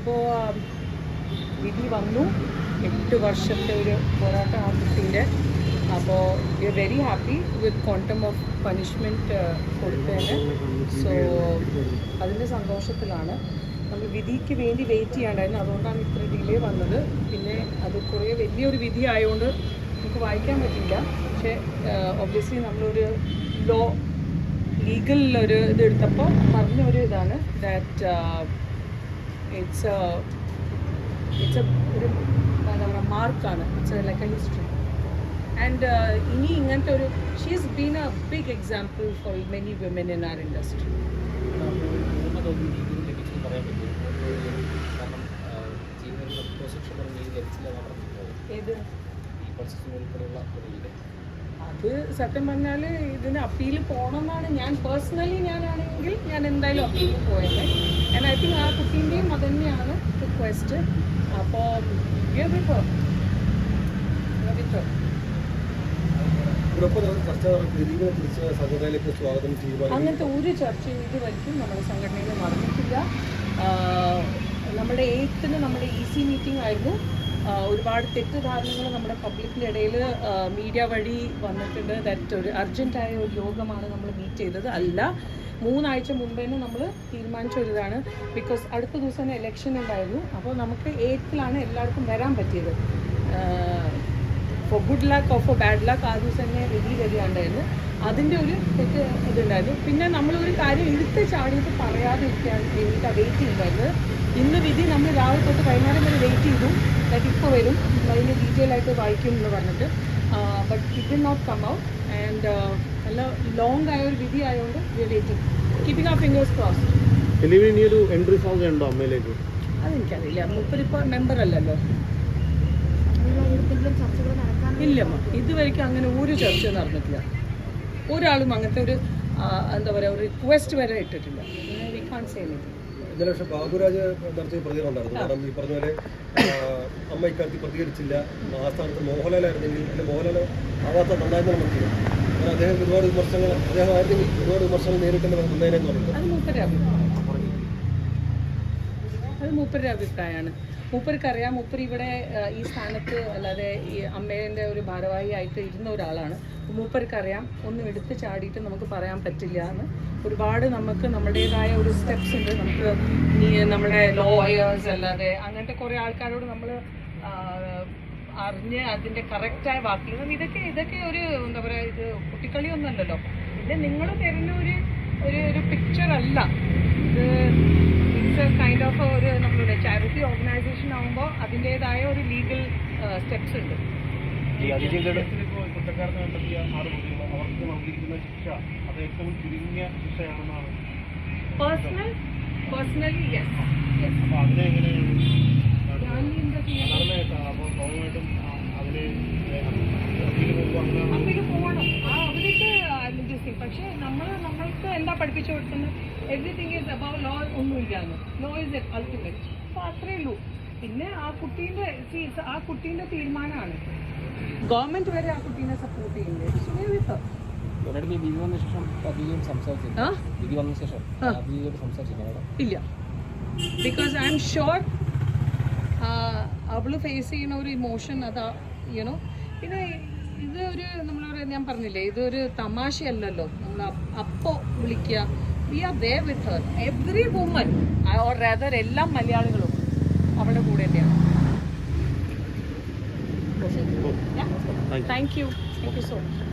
അപ്പോൾ വിധി വന്നു. എട്ട് വർഷത്തെ ഒരു പോരാട്ടം ആ കുട്ടീന്റെ അപ്പോൾ we are very happy with quantum of punishment കൊടുത്തതിന്. സോ അതിന്റെ സന്തോഷത്തിലാണ്. നമ്മൾ വിധിക്ക് വേണ്ടി വെയിറ്റ് ചെയ്യാണ്ടായിരുന്നു. അതുകൊണ്ടാണ് ഇത്ര ഡിലേ വന്നത്. പിന്നെ അത് കുറേ വലിയൊരു വിധി ആയതുകൊണ്ട് നമുക്ക് വായിക്കാൻ പറ്റില്ല. പക്ഷേ ഒബ്വിയസ്ലി നമ്മളൊരു ലോ ലീഗലിലൊരു ഒരു ഇത് എടുത്തപ്പോൾ പറഞ്ഞ ഒരു ഇതാണ് ദാറ്റ് ഇറ്റ്സ് ഇറ്റ്സ് ഒരു എന്താ പറയുക മാർക്കാണ് it's like a history and ഇനി ഇങ്ങനത്തെ ഒരു she's been a big example for many women in our industry ഏത്? അത് സത്യം പറഞ്ഞാൽ ഇതിന് അപ്പീൽ പോകണമെന്നാണ് ഞാൻ പേഴ്സണലി ഞാനാണെങ്കിൽ ഞാൻ എന്തായാലും അപ്പീൽ പോയത്. ആൻഡ് ഐ തിങ്ക് ആ കുട്ടീന്റെയും അത് തന്നെയാണ് റിക്വസ്റ്റ് അപ്പോൾ അങ്ങനത്തെ ഒരു ചർച്ചയും ഇതുവരെയ്ക്കും നമ്മുടെ സംഘടനയിൽ നടന്നിട്ടില്ല നമ്മുടെ എയ്ത്തിന് നമ്മുടെ ഇ സി മീറ്റിംഗ് ആയിരുന്നു. ഒരുപാട് തെറ്റിദ്ധാരണകൾ നമ്മുടെ പബ്ലിക്കിന്റെ ഇടയിൽ മീഡിയ വഴി വന്നിട്ടുണ്ട്. ദാറ്റ് ഒരു അർജന്റായ ഒരു യോഗമാണ് നമ്മൾ മീറ്റ് ചെയ്തത്. അല്ല മൂന്നാഴ്ച മുമ്പ് തന്നെ നമ്മൾ തീരുമാനിച്ച ഒരിതാണ്. ബിക്കോസ് അടുത്ത ദിവസം തന്നെ ഇലക്ഷൻ ഉണ്ടായിരുന്നു. അപ്പോൾ നമുക്ക് എയ്ത്തിലാണ് എല്ലാവർക്കും വരാൻ പറ്റിയത്. For good luck of for bad luck ആ ദിവസം തന്നെ റെഡി വരികയുണ്ടായിരുന്നു അതിന്റെ ഒരു തെറ്റ് ഇതുണ്ടായിരുന്നു. പിന്നെ നമ്മളൊരു കാര്യം എടുത്ത് ചാടിയിട്ട് പറയാതിരിക്കാൻ വേണ്ടിയിട്ട് വെയിറ്റ് ചെയ്യുമായിരുന്നു ഇന്ന് വിധി നമ്മൾ രാവിലെ തൊട്ട് വൈകുന്നേരം വരെ വെയിറ്റ് ചെയ്തു. ലൈക്ക് ഇപ്പോൾ വരും. അതിന്റെ ഡീറ്റെയിൽ ആയിട്ട് വായിക്കും എന്ന് പറഞ്ഞിട്ട്. But it will not come out and നല്ല ലോങ് ആയ ഒരു വിധി ആയതുകൊണ്ട് വി വെയിറ്റിംഗ് കീപ്പിംഗ് ആ ഫിംഗേഴ്സ് ക്രോസ് ഇനിയൊരു എൻട്രി സാധ്യതയുണ്ടോ അമ്മയിലേക്ക്? അതെനിക്കറിയില്ല. മൂപ്പരിപ്പോൾ മെമ്പർ അല്ലല്ലോ. ഇല്ലമ്മ ഇതുവരെയ്ക്കും അങ്ങനെ ഒരു ചർച്ച നടന്നിട്ടില്ല. ഒരാളും അങ്ങനത്തെ ഒരു എന്താ പറയുക ഒരു റിക്വസ്റ്റ് വരെ ഇട്ടിട്ടില്ല. വി കാൺ സേ എനിത്തിങ് ഇന്നലെ പക്ഷേ ബാബുരാജ് നടത്തിയ പ്രതികരണം ഉണ്ടായിരുന്നു കാരണം ഈ പറഞ്ഞ പോലെ അമ്മ ഇക്കാര്യത്തിൽ പ്രതികരിച്ചില്ല. ആ സ്ഥാനത്ത് മോഹൻലാലായിരുന്നെങ്കിൽ അല്ലെ മോഹൻലാൽ ആവാത്ത നന്നായിരുന്നു നമുക്ക് കാരണം അദ്ദേഹം ഒരുപാട് വിമർശനങ്ങൾ അദ്ദേഹം ആയിരുന്നെങ്കിൽ ഒരുപാട് വിമർശനങ്ങൾ നേരിട്ടേണ്ടി വന്നേനെന്ന് പറഞ്ഞിട്ട്. അത് മൂപ്പരുടെ അഭിപ്രായമാണ്. മൂപ്പർക്ക് അറിയാം മൂപ്പർ ഇവിടെ ഈ സ്ഥാനത്ത് അല്ലാതെ ഈ അമ്മേന്റെ ഒരു ഭാരവാഹി ആയിട്ട് ഇരുന്ന ഒരാളാണ്. മൂപ്പർക്കറിയാം ഒന്നും എടുത്ത് ചാടിയിട്ട് നമുക്ക് പറയാൻ പറ്റില്ല എന്ന്. ഒരുപാട് നമുക്ക് നമ്മുടേതായ ഒരു സ്റ്റെപ്സ് ഉണ്ട്. നമുക്ക് നമ്മുടെ ലോയേഴ്സ് അല്ലാതെ അങ്ങനത്തെ കുറേ ആൾക്കാരോട് നമ്മൾ അറിഞ്ഞ് അതിന്റെ കറക്റ്റായ വാക്കുകൾ. ഇതൊക്കെ ഇതൊക്കെ ഒരു എന്താ പറയുക ഇത് കുട്ടിക്കളിയൊന്നുമല്ലല്ലോ. ഇത് നിങ്ങൾ തരുന്ന ഒരു ഒരു പിക്ചർ അല്ല. ഇത് ഇറ്റ്സ് കൈൻഡ് ഓഫ് ഒരു നമ്മളുടെ ചാരിറ്റി ഓർഗനൈസേഷൻ ആകുമ്പോൾ അതിന്റെതായ ഒരു ലീഗൽ സ്റ്റെപ്സ് ഉണ്ട്. ഈ അതിജീവിതയുടെ കുറ്റക്കാരനെ കണ്ടെത്തിയ ആറ് പ്രതികൾ അവർക്ക് നൽകിയിരിക്കുന്ന ശിക്ഷ അത് ഏറ്റവും ചുരുങ്ങിയ ശിക്ഷയാണെന്നാണ്. പേഴ്സണൽ പേഴ്സണലി യെസ് സ്വാഭാവികമായിട്ടും ആ, അതിന് അപ്പീൽ പോകുമ്പോൾ അങ്ങനെ അപ്പീൽ പോകണം. ആ അവർക്ക് ലിറ്റിൽ പക്ഷേ നമ്മൾ എന്താ പഠിപ്പിച്ചു കൊടുക്കുന്നത്? എവറിത്തിങ് ഈസ് അബൌ ലോ ഒന്നുമില്ലാന്ന്. ലോ ഇസ് അൾട്ടിമേറ്റ് അപ്പോൾ അത്രേ ഉള്ളൂ. പിന്നെ ആ കുട്ടീന്റെ see, ആ കുട്ടീന്റെ തീരുമാനമാണ്. ഗവൺമെന്റ് വരെ ആ കുട്ടീനെ സപ്പോർട്ട് ചെയ്യുന്നത്. അവൾ ഇല്ല. Because I'm sure face ചെയ്യുന്ന ഒരു ഇമോഷൻ അതാ യുനോ പിന്നെ ഇത് ഒരു നമ്മൾ ഞാൻ പറഞ്ഞില്ലേ ഇതൊരു തമാശയല്ലല്ലോ. നമ്മൾ അപ്പോ വിളിക്കുക. We are there with her every woman or rather എല്ലാ മലയാളികളും അവളുടെ കൂടെ തന്നെയാണ്. Thank you thank you so much